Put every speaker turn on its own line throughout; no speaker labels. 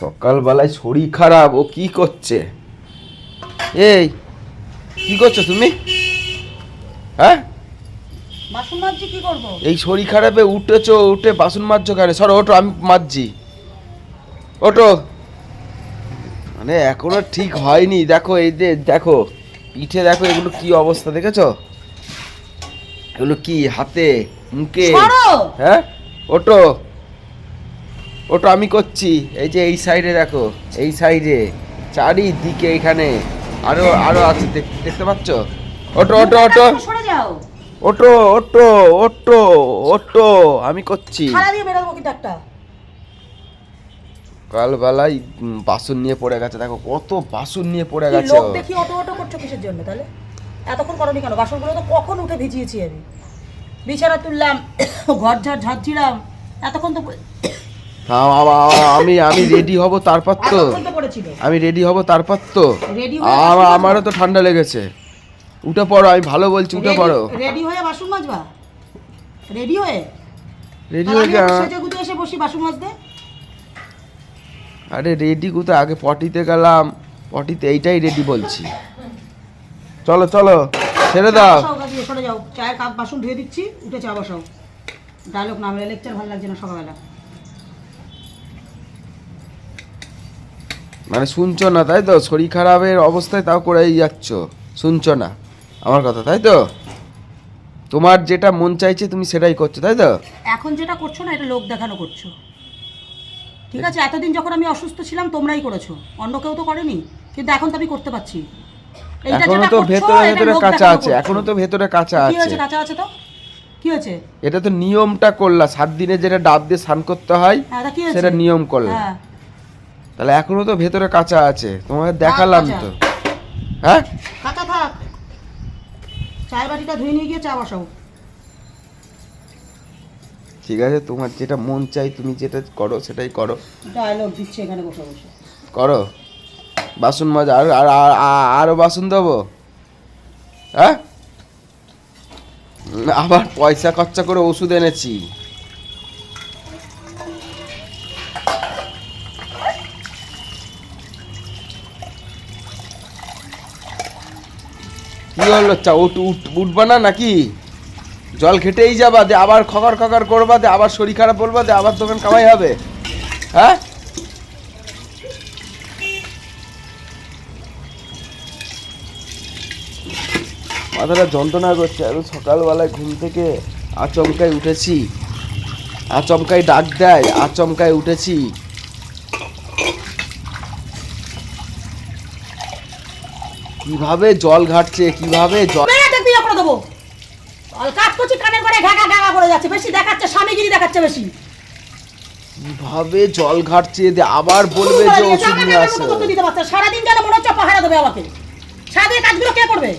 সকালবেলায় শরীর খারাপ ও কি করছে? এই কি করছ তুমি? হ্যাঁ?
বাসন মাজছি কি করব?
এই শরীর খারাপে উঠেছো উঠে বাসন মাজছো কেন? সর ওটো আমি মাজছি। ওটো মানে এখনও ঠিক হয়নি। দেখো এই যে দেখো পিঠে দেখো এগুলো কি অবস্থা দেখেছ? এগুলো কি হাতে মুখে?
সরো!
হ্যাঁ? ওটো ওটো আমি করছি। এই যে এই সাইডে দেখো এই সাইডে চারিদিকে এখানে আরও আরও আছে। দেখতে পাচ্ছ? ওটো ওটো ওটো।
সরে যাও।
ওটো ওটো ওটো ওটো আমি করছি। কালবেলায় বাসন নিয়ে পড়ে গেছে। দেখো কত বাসন নিয়ে পড়ে গেছে।
লোক দেখি অটো অটো করছ কিসের জন্য তাহলে? এতক্ষণ করনি কেন? বাসনগুলো তো কখন উঠে ভিজিয়েছি আমি। বিছানা তুললাম ঘর ঝাড় ঝাড়ছিলাম। এতক্ষণ তো
আমি আমি রেডি হব তারপর তো। আমি রেডি হব তারপর তো।
হয়ে
আমারও তো ঠান্ডা লেগেছে। উঠে পড়ো আমি ভালো বলছি উঠে পড়ো।
রেডি হয়ে বাসন মাজবা? রেডি হয়ে?
রেডি হয়ে
এসে বসি বাসন মাজতে।
আরে রেডি কোথায়? আগে পটিতে গেলাম। পটিতে এইটাই রেডি বলছি। চলো চলো ছেড়ে দাও।
সরে যাও। চায়ের কাপ বাসন ধুয়ে দিচ্ছি উঠে চা বসাও। ডায়লগ লেকচার ভালো লাগছে না সকালবেলা।
মানে শুনছো না তাই তো? শরীর খারাপের অবস্থায় তাও করেই যাচ্ছ। শুনছো না। আমার কথা তাই তো? তোমার যেটা মন চাইছে তুমি সেটাই করছ তাই তো?
এখন যেটা করছ না এটা লোক দেখানো করছ। ঠিক আছে এতদিন যখন আমি অসুস্থ ছিলাম তোমরাই করেছ। অন্য কেউ তো করেনি। কিন্তু এখন তো আমি করতে পারছি। এখনও
তো ভেতরে ভেতরে কাঁচা আছে এখনও তো ভেতরে কাঁচা
কি
আছে।
হয়েছে কাঁচা আছে তো? কি হয়েছে?
এটা তো নিয়মটা করলা সাত দিনে যেটা ডাব দিয়ে স্নান করতে হয়
হ্যাঁ
সেটা নিয়ম করলা।
হ্যাঁ।
তাহলে এখনও তো ভেতরে কাঁচা আছে তোমাকে দেখালাম তো। হ্যাঁ?
কাঁচা থাক। চায়ের বাটিটা ধুয়ে নিয়ে গিয়ে চা বসাও।
ঠিক আছে তোমার যেটা মন চাই তুমি যেটা করো সেটাই করো।
ডায়লগ দিচ্ছে এখানে বসে বসে।
করো। বাসন মাজা আর আর আর- আর- আরও বাসন দেবো হ্যাঁ? আবার পয়সা খরচা করে ওষুধ এনেছি। উঠ উঠ, উঠবা না নাকি? জল খেটেই যাবা, দে আবার খকর খকর করবা, দে আবার শরীর খারাপ বলবা, দে আবার দোকান কামাই হবে। হ্যাঁ? মাথাটা যন্ত্রণা করছে, আমি সকালবেলায় ঘুম থেকে আচমকায় উঠেছি। আচমকায় ডাক দেয় আচমকায় উঠেছি। কীভাবে জল ঘাটছে কীভাবে জল
মেরে দেখবি করে দেবো। আর কাজ করছি কানের করে ঘাগা ঘাগা করে যাচ্ছে। বেশি দেখাচ্ছে স্বামীগিরি দেখাচ্ছে বেশি।
কীভাবে জল ঘাটছে দিয়ে আবার বলবে যে ওষুধ নিয়ে আসো।
দিতে পারছে। সারাদিন যেন মনে হচ্ছে পাহারা দেবে আমাকে। সারাদিন কাজগুলো কে করবে?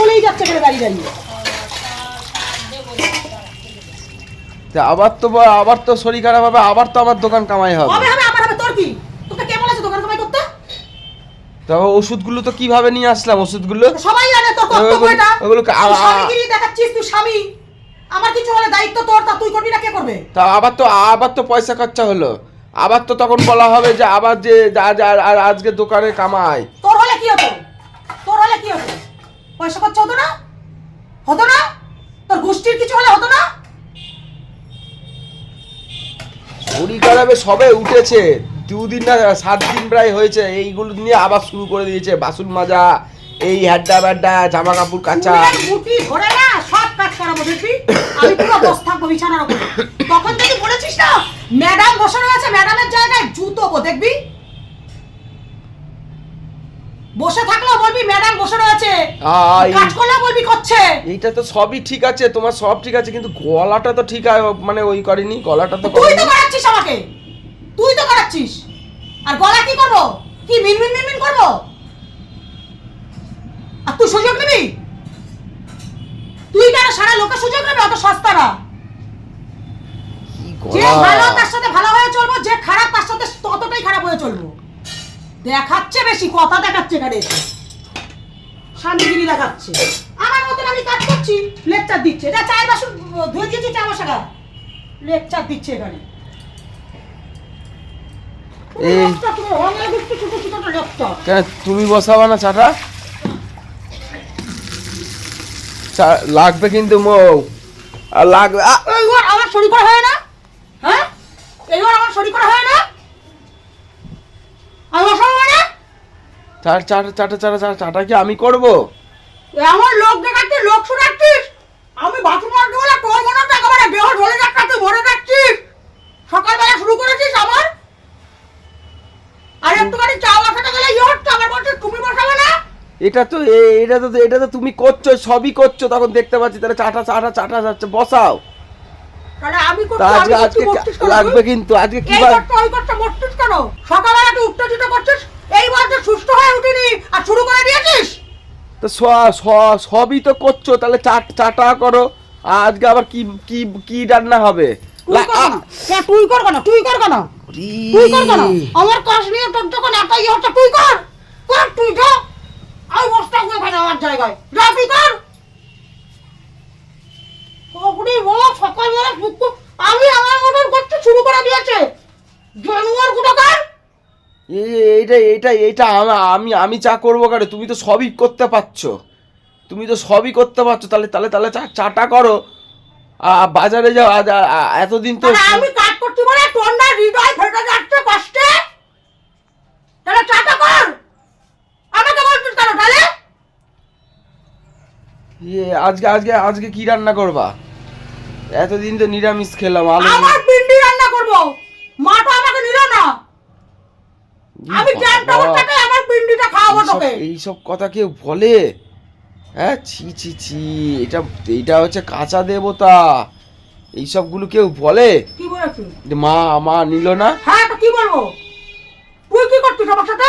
বলেই যাচ্ছে করে দাঁড়িয়ে দাঁড়িয়ে।
আবার তো আবার তো শরীর খারাপ হবে আবার তো আমার দোকান কামাই হবে।
হবে হবে আমার হবে তোর কি? তোকে কে বলেছে দোকান কামাই করতে?
তবে ওষুধগুলো তো কীভাবে নিয়ে আসলাম ওষুধগুলো?
সবাই জানে তোর কর্তব্য এটা।
ওগুলো কা-
তুই
আ- আ-
স্বামীগিরি দেখাচ্ছিস তুই স্বামী। আমার কিছু হলে দায়িত্ব তোর তা তুই করবি না কে করবে?
তা আবার তো আবার তো পয়সা খরচা হলো। আবার তো তখন বলা হবে যে আবার যে আর আজকে দোকানে কামাই।
তোর হলে কি হতো? তোর হলে কি হতো? পয়সা খরচা হতো না? হতো না? তোর গোষ্ঠীর কিছু হলে হতো না?
শরীর সবে উঠেছে। দুদিন না, সাত দিন প্রায় হয়েছে। এইগুলো নিয়ে আবার শুরু করে দিয়েছে। বাসন মাজা, এই হ্যাড্ডা ব্যাড্ডা জামা কাপড় কাচা
দেখবি আমি পুরো বস বিছানার উপরে তখন তুই বলেছিস না, ম্যাডাম বসানো আছে, ম্যাডামের জায়গায় জুতো দেখবি? বসে থাকলেও বলবি ম্যাডাম বসে রয়েছে। কাজ করলেও বলবি করছে।
এইটা তো সবই ঠিক আছে তোমার সব ঠিক আছে কিন্তু গলাটা তো ঠিক মানে ওই করেনি গলাটা তো
তুই তো করাচ্ছিস আমাকে। তুই তো করাচ্ছিস। আর গলা কি করব? কি মিনমিন মিনমিন করব? আর তুই সুযোগ নিবি? তুই কেন সারা লোকের সুযোগ নেবে? অত সস্তা না। যে ভালো তার সাথে ভালো হয়ে চলবো যে খারাপ তার সাথে ততটাই খারাপ হয়ে চলবো। দেখাচ্ছে বেশি কথা দেখাচ্ছে এখানে। স্বামীগিরি দেখাচ্ছে। আমার মতন আমি কাজ করছি লেকচার দিচ্ছে। এটা চায়ের বাসন ধুয়ে দিয়েছি চা বসাগা লেকচার দিচ্ছে এখানে। তুমি
বসাবা না চাটা? লাগবে কিন্তু মৌ। আর লাগবে
আমার শরীর করা হয় না? হ্যাঁ? এইবার আমার শরীর করা হয় না? আমি বসাবো মানে?
চা চাটা চাটা চাটা চাটা চাটা কি আমি করব?
এমন লোক দেখাচ্ছিস লোক শোনাচ্ছিস? আমি বাথরুম মারতে বলে তোর মনে হচ্ছে একেবারে দেহ ঢলে যাচ্ছে তুই ভরে সকালবেলা শুরু করেছিস আমার? আর একটুখানি চা বসাতে গেলে ইয়ে হচ্ছে আমার বলছিস তুমি বসাবে না?
এটা তো এটা তো এটা তো তুমি করছ সবই করছ তখন দেখতে পাচ্ছি তাহলে চাটা চাটা চাটা যাচ্ছে বসাও।
তাহলে আমি করছি
আজকে আজকে লাগবে কিন্তু আজকে কি বার
কেন? সকালবেলা তুই উত্তেজিত করছিস? এই বলতে সুস্থ হয়ে উঠিনি আর শুরু করে দিয়েছিস?
তো সবই তো করছ তাহলে চাট চাটা করো। আজকে আবার কি কি কি রান্না হবে?
তুই কর কেন তুই কর কেন তুই কর। কেন কর। আমার কাজ নিয়ে তোর যখন এত ইয়ে হচ্ছে তুই কর। কর তুই যা। আমি বসতে হবে এখানে আমার জায়গায়। যা তুই কর। ওগুলি বলো সকালবেলা আমি আমার মতন করতে শুরু করে দিয়েছে। জানুয়ার
এইটা এইটা এইটা আমি আমি চা করব কেন? তুমি তো সবই করতে পারছ। তুমি তো সবই করতে পারছ। তাহলে তাহলে তাহলে চা চাটা করো। বাজারে যাও এতদিন তো
আমি কাজ করছি বলে তোর না হৃদয় ফেটে যাচ্ছে কষ্টে? তাহলে চাটা কর। আমাকে বলছিস কেন তাহলে?
ইয়ে, আজকে আজকে আজকে কি রান্না করবা? এতদিন তো নিরামিষ খেলাম আলু
আমার পিন্ডি রান্না করব। মা তো আমাকে নিল না। আমি
জানতাম
টাকা আমার পিন্ডিটা খাওয়াবো তোকে।
এইসব কথা কেউ বলে? হ্যাঁ ছি ছি ছি। এটা এটা হচ্ছে কাঁচা দেবতা। এইসবগুলো কেউ বলে?
কি বলেছিস?
মা মা নিল না?
হ্যাঁ তো কি বলব? তুই কি করছিস আমার সাথে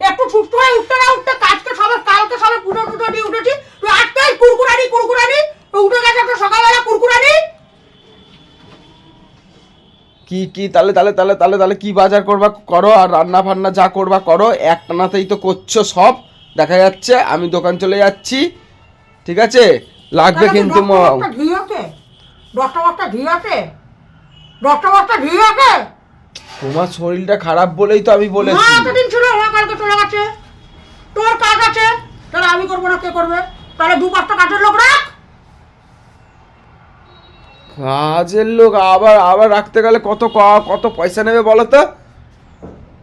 একটু সুস্থ হয়ে উঠতে না উঠতে কাজকে সবে কালকে সবে পুজো টুজো দিয়ে উঠেছি তুই আজকে কুরকুরানি কুরকুরানি তুই উঠে গেছে একটু সকালবেলা কুরকুরানি
কি তাহলে তাহলে তাহলে তাহলে তাহলে কি বাজার করবা? করো আর রান্না ফান্না যা করবা করো একটানাতেই তো করছ সব। দেখা যাচ্ছে আমি দোকান চলে যাচ্ছি ঠিক আছে? লাগবে কিন্তু
ঘি আছে দশটা বস্তা ঘি আছে দশটা বস্তা ঘি আছে
তোমার শরীরটা খারাপ বলেই তো আমি বলেছি।
এতদিন ছিল মা কালকে চলে গেছে। তোর কাজ আছে তাহলে আমি করব না কে করবে? তাহলে দু পাঁচটা কাজের লোক রাখ।
কাজের লোক আবার আবার রাখতে গেলে কত কত পয়সা নেবে বলো তো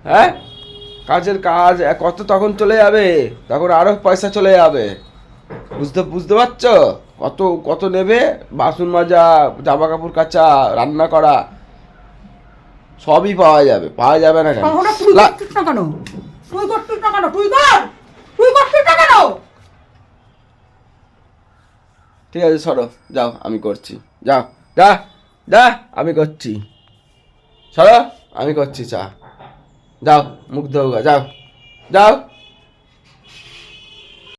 হ্যাঁ? কাজের কাজ কত তখন চলে যাবে? তখন আরও পয়সা চলে যাবে। বুঝতে বুঝতে পারছ? কত কত নেবে? বাসন মাজা জামা কাপড় কাচা রান্না করা সবই পাওয়া যাবে। পাওয়া যাবে না কেন?
তাহলে তুই
লা-
করছিস না কেন? তুই করছিস না কেন? তুই কর! তুই করছিস না কেন?
ঠিক আছে সরো। যাও আমি করছি। যাও। যা দা আমি করছি। সরো আমি করছি চা যাও মুখ ধোগা যাও। যাও।